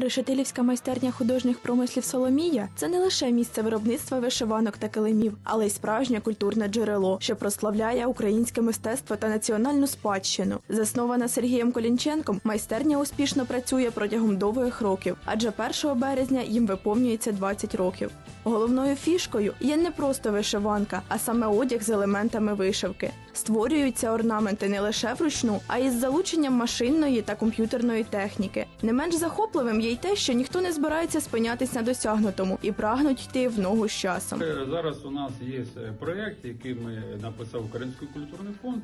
Решетилівська майстерня художніх промислів Соломія це не лише місце виробництва вишиванок та килимів, але й справжнє культурне джерело, що прославляє українське мистецтво та національну спадщину. Заснована Сергієм Колінченком, майстерня успішно працює протягом довгих років, адже 1 березня їм виповнюється 20 років. Головною фішкою є не просто вишиванка, а саме одяг з елементами вишивки. Створюються орнаменти не лише вручну, а й з залученням машинної та комп'ютерної техніки. Не менш захопливим є й те, що ніхто не збирається спинятись на досягнутому і прагнуть йти в ногу з часом. Е, Зараз у нас є е, проєкт, який ми написав Український культурний фонд,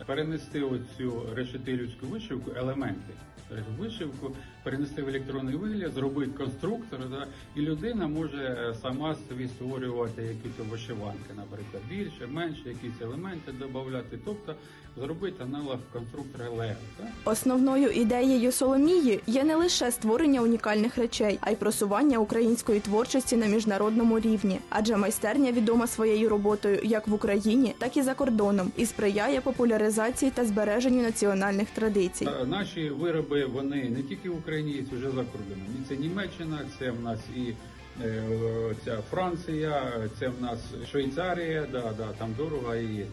е, перенести оцю решетилівську вишивку, елементи е, вишивку, перенести в електронний вигляд, зробити конструктор, да, і людина може е, сама собі створювати якісь вишиванки, наприклад, більше, менше, якісь елементи додати, тобто зробити аналог конструктора Лего. Основною ідеєю Соломії є не лише створення унікальних речей, а й просування української творчості на міжнародному рівні. Адже майстерня відома своєю роботою як в Україні, так і за кордоном, і сприяє популяризації та збереженню національних традицій. Е, Наші вироби вони не тільки в Україні, є вже за кордоном. І це Німеччина, це в нас і е, ця Франція, це в нас Швейцарія, да, да, там дорого і є.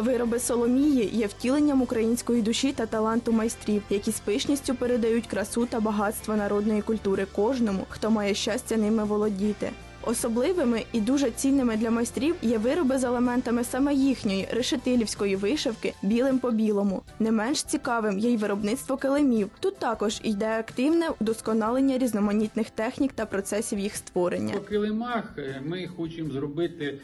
Вироби Соломії є втіленням української душі та таланту майстрів, які з пишністю передають красу та багатство народної культури кожному, хто має щастя ними володіти. Особливими і дуже цінними для майстрів є вироби з елементами саме їхньої решетилівської вишивки білим по білому. Не менш цікавим є й виробництво килимів. Тут також йде активне удосконалення різноманітних технік та процесів їх створення. По килимах е, ми хочемо зробити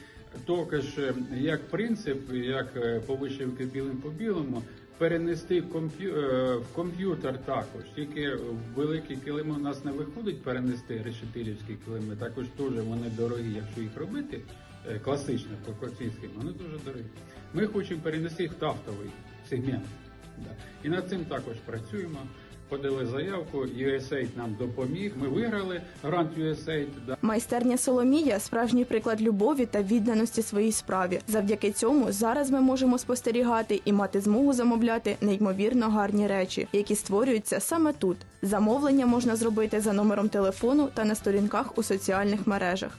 також е, як принцип, як е, по вишивки білим по білому. Перенести е, в комп'ютер також. Тільки великі килими у нас не виходить перенести решетилівські килими. Також теж вони дорогі, якщо їх робити класично по класичним, вони дуже дорогі. Ми хочемо перенести в тафтовий сегмент. І над цим також працюємо. Подали заявку, USAID нам допоміг. Ми виграли грант USAID. Майстерня Соломія справжній приклад любові та відданості своїй справі. Завдяки цьому зараз ми можемо спостерігати і мати змогу замовляти неймовірно гарні речі, які створюються саме тут. Замовлення можна зробити за номером телефону та на сторінках у соціальних мережах.